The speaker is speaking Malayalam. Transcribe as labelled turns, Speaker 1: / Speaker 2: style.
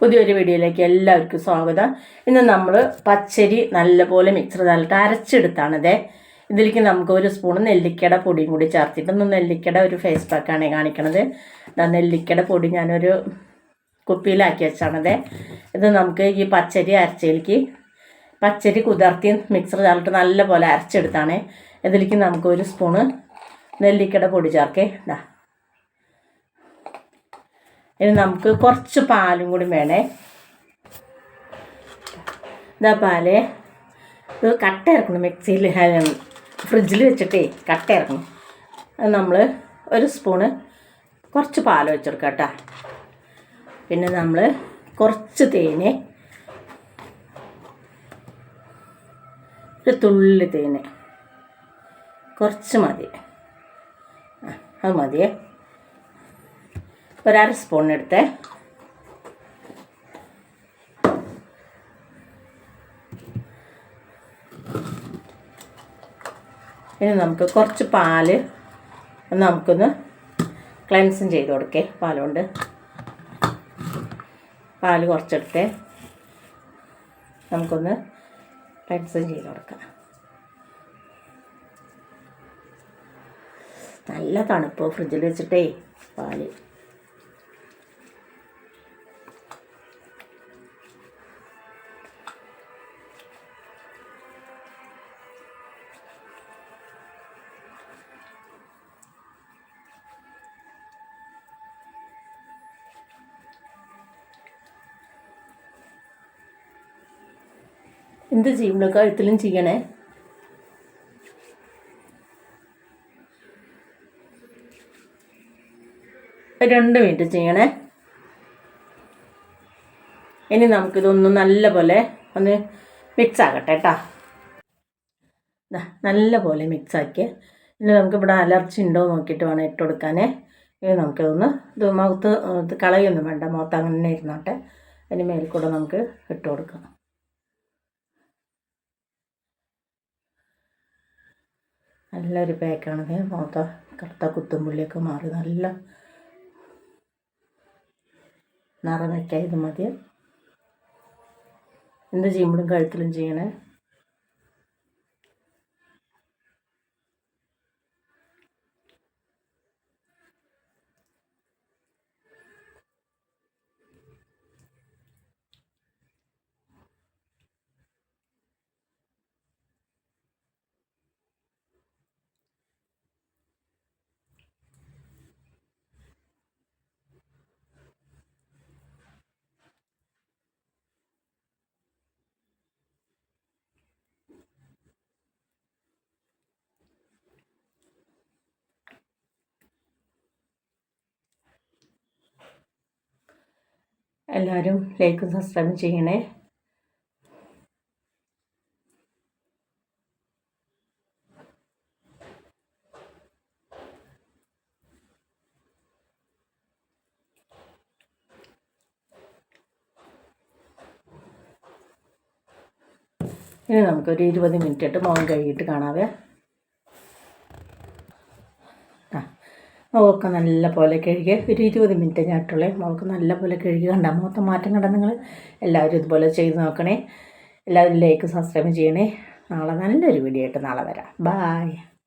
Speaker 1: പുതിയൊരു വീഡിയോയിലേക്ക് എല്ലാവർക്കും സ്വാഗതം ഇന്ന് നമ്മൾ പച്ചരി നല്ലപോലെ മിക്സർ നല്ലിട്ട് അരച്ചെടുത്താണിത് ഇതിലേക്ക് നമുക്ക് ഒരു സ്പൂൺ നെല്ലിക്കട പൊടിയും കൂടി ചേർത്തിട്ട് ഒന്ന് നെല്ലിക്കട ഒരു ഫേസ് പാക്കാണ് കാണിക്കണത് നെല്ലിക്കട പൊടി ഞാനൊരു കുപ്പിയിലാക്കി വെച്ചാണത് ഇത് നമുക്ക് ഈ പച്ചരി അരച്ചയിലേക്ക് പച്ചരി കുതിർത്തി മിക്സർ ചാലിട്ട് നല്ലപോലെ അരച്ചെടുത്താണ് ഇതിലേക്ക് നമുക്ക് ഒരു സ്പൂണ് നെല്ലിക്കട പൊടി ചേർക്കേ ഇതാ ഇനി നമുക്ക് കുറച്ച് പാലും കൂടി വേണേ ഇതാ പാല് ഇത് കട്ട ഇറക്കണം മിക്സിയിൽ ഫ്രിഡ്ജിൽ വെച്ചിട്ടേ കട്ട ഇറക്കണം അത് നമ്മൾ ഒരു സ്പൂണ് കുറച്ച് പാൽ വെച്ചെടുക്കുക കേട്ടോ പിന്നെ നമ്മൾ കുറച്ച് തേന് ഒരു തുള്ളി തേന് കുറച്ച് മതി അത് മതിയേ ഒരര സ്പൂൺ എടുത്തേ ഇനി നമുക്ക് കുറച്ച് പാല് നമുക്കൊന്ന് ക്ലൻസും ചെയ്ത് കൊടുക്കേ പാലുകൊണ്ട് പാല് കുറച്ചെടുത്തേ നമുക്കൊന്ന് ക്ലൻസും ചെയ്ത് കൊടുക്കാം നല്ല തണുപ്പ് ഫ്രിഡ്ജിൽ വെച്ചിട്ടേ പാല് എന്ത് ചെയ്യുമ്പോഴും കഴുത്തിലും ചെയ്യണേ രണ്ട് മിനിറ്റ് ചെയ്യണേ ഇനി നമുക്കിതൊന്ന് നല്ല പോലെ ഒന്ന് മിക്സ് ആക്കട്ടെ കേട്ടോ പോലെ മിക്സ് ആക്കി ഇനി നമുക്ക് ഇവിടെ അലർജി ഉണ്ടോ നോക്കിയിട്ട് വേണം ഇട്ട് കൊടുക്കാനേ ഇനി നമുക്കിതൊന്ന് ഇത് മുഖത്ത് കളയൊന്നും വേണ്ട മുഖത്ത് അങ്ങനെ ഇരുന്നോട്ടെ അതിന് മേൽക്കൂടെ നമുക്ക് ഇട്ട് കൊടുക്കാം നല്ലൊരു പാക്കാണത് മുഖത്ത കറുത്ത കുത്തുമ്പുള്ളിയൊക്കെ മാറി നല്ല നിറമൊക്കെ ഇത് മതി എന്ത് ചെയ്യുമ്പോഴും കഴുത്തിലും ചെയ്യണേ എല്ലാവരും ലൈക്കും സബ്സ്ക്രൈബും ചെയ്യണേ ഇനി നമുക്കൊരു ഇരുപത് മിനിറ്റ് ആയിട്ട് മോൻ കഴുകിയിട്ട് കാണാവേ മുഖമൊക്കെ നല്ല പോലെ കഴുകി ഒരു ഇരുപത് മിനിറ്റ് ഞാട്ടുള്ളേ മുഖമൊക്കെ നല്ല പോലെ കഴുകി കണ്ട മുഖത്തെ മാറ്റം കണ്ട നിങ്ങൾ എല്ലാവരും ഇതുപോലെ ചെയ്ത് നോക്കണേ എല്ലാവരും ലൈക്ക് സബ്സ്ക്രൈബ് ചെയ്യണേ നാളെ നല്ലൊരു വീഡിയോ ആയിട്ട് നാളെ വരാം ബായ്